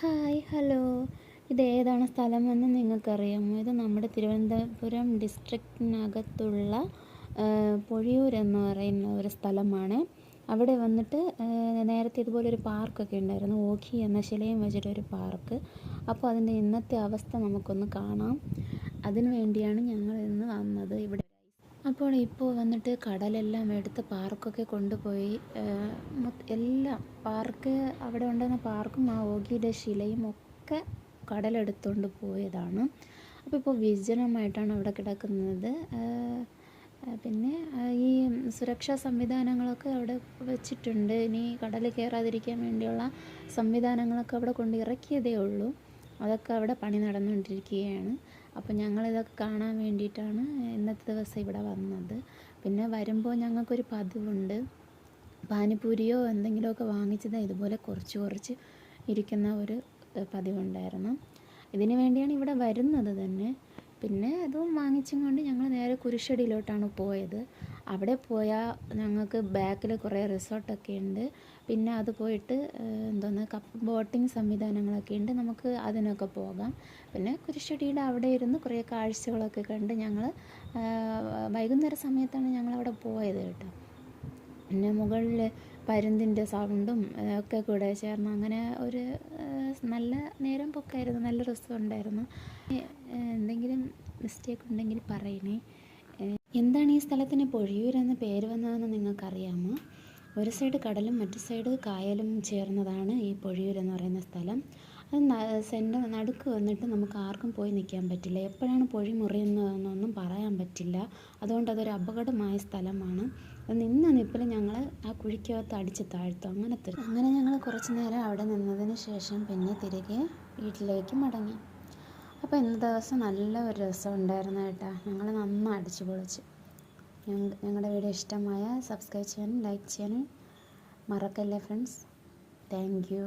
Hi hello. ഇത് ഏതാണ് സ്ഥലമെന്ന് നിങ്ങൾക്കറിയാമോ? ഇത് നമ്മുടെ തിരുവനന്തപുരം ഡിസ്ട്രിക്റ്റിനകത്തുള്ള പൊഴിയൂർ എന്ന് പറയുന്ന ഒരു സ്ഥലമാണ്. അവിടെ വന്നിട്ട് നേരത്തെ ഇതുപോലൊരു പാർക്കൊക്കെ ഉണ്ടായിരുന്നു. ഓഖി എന്ന ശിലയും വെച്ചിട്ടൊരു പാർക്ക്. അപ്പോൾ അതിന്റെ ഇന്നത്തെ അവസ്ഥ നമുക്കൊന്ന് കാണാം. അതിനു വേണ്ടിയാണ് ഞങ്ങൾ ഇന്ന് വന്നത്. അപ്പോൾ ഇപ്പോൾ വന്നിട്ട് കടലെല്ലാം എടുത്ത് പാർക്കൊക്കെ കൊണ്ടുപോയി എല്ലാം പാർക്ക് അവിടെ ഉണ്ടായിരുന്ന പാർക്കും ആ ഓഗിയുടെ ശിലയും ഒക്കെ കടലെടുത്തുകൊണ്ട് പോയതാണ്. അപ്പോൾ ഇപ്പോൾ വിജനമായിട്ടാണ് അവിടെ കിടക്കുന്നത്. പിന്നെ ഈ സുരക്ഷാ സംവിധാനങ്ങളൊക്കെ അവിടെ വെച്ചിട്ടുണ്ട്. ഇനി കടൽ കയറാതിരിക്കാൻ വേണ്ടിയുള്ള സംവിധാനങ്ങളൊക്കെ അവിടെ കൊണ്ട് ഇറക്കിയതേ ഉള്ളൂ. അതൊക്കെ അവിടെ പണി നടന്നുകൊണ്ടിരിക്കുകയാണ്. അപ്പോൾ ഞങ്ങളിതൊക്കെ കാണാൻ വേണ്ടിയിട്ടാണ് ഇന്നത്തെ ദിവസം ഇവിടെ വന്നത്. പിന്നെ വരുമ്പോൾ ഞങ്ങൾക്കൊരു പതിവുണ്ട്. പാനിപ്പൂരിയോ എന്തെങ്കിലുമൊക്കെ വാങ്ങിച്ചത് ഇതുപോലെ കുറച്ച് കുറച്ച് ഇരിക്കുന്ന ഒരു പതിവുണ്ടായിരുന്നു. ഇതിനു വേണ്ടിയാണ് ഇവിടെ വരുന്നത് തന്നെ. പിന്നെ അതും വാങ്ങിച്ചും കൊണ്ട് ഞങ്ങൾ നേരെ കുരിശടിയിലോട്ടാണ് പോയത്. അവിടെ പോയാൽ ഞങ്ങൾക്ക് ബാക്കിൽ കുറേ റിസോർട്ടൊക്കെ ഉണ്ട്. പിന്നെ അത് പോയിട്ട് എന്തോന്ന് കപ്പ് ബോട്ടിംഗ് സംവിധാനങ്ങളൊക്കെ ഉണ്ട്. നമുക്ക് അതിനൊക്കെ പോകാം. പിന്നെ കുരിശടിയുടെ അവിടെ ഇരുന്ന് കുറേ കാഴ്ചകളൊക്കെ കണ്ട് ഞങ്ങൾ വൈകുന്നേര സമയത്താണ് ഞങ്ങളവിടെ പോയത് കേട്ടോ. പിന്നെ മുകളിൽ പരുന്തിന്റെ സൗണ്ടും ഒക്കെ കൂടെ ചേർന്ന് അങ്ങനെ ഒരു നല്ല നേരം പൊക്കായിരുന്നു. നല്ല രസമുണ്ടായിരുന്നു എന്തെങ്കിലും മിസ്റ്റേക്ക് ഉണ്ടെങ്കിൽ പറയണേ. എന്താണ് ഈ സ്ഥലത്തിന് പൊഴിയൂരെന്ന പേര് വന്നതെന്ന് നിങ്ങൾക്കറിയാമോ? ഒരു സൈഡ് കടലും മറ്റു സൈഡ് കായലും ചേർന്നതാണ് ഈ പൊഴിയൂർ എന്ന് പറയുന്ന സ്ഥലം. അത് സെന്റർ നടുക്ക് വന്നിട്ട് നമുക്ക് ആർക്കും പോയി നിൽക്കാൻ പറ്റില്ല. എപ്പോഴാണ് പൊഴി മുറിയുന്നതെന്നൊന്നും പറ്റില്ല അതുകൊണ്ട് അതൊരു അപകടമായ സ്ഥലമാണ്. നിന്ന നിപ്പിൽ ഞങ്ങൾ ആ കുഴിക്കകത്ത് അടിച്ച് താഴ്ത്തും. അങ്ങനത്തെ അങ്ങനെ ഞങ്ങൾ കുറച്ച് നേരം അവിടെ നിന്നതിന് ശേഷം പിന്നെ തിരികെ വീട്ടിലേക്ക് മടങ്ങി. അപ്പോൾ ഇന്ന ദിവസം നല്ല ഒരു രസം ഉണ്ടായിരുന്നു കേട്ടോ. ഞങ്ങൾ നന്നായി അടിച്ച് പൊളിച്ചു. ഞങ്ങളുടെ വീഡിയോ ഇഷ്ടമായ സബ്സ്ക്രൈബ് ചെയ്യാനും ലൈക്ക് ചെയ്യാനും മറക്കല്ലേ ഫ്രണ്ട്സ്? Thank you.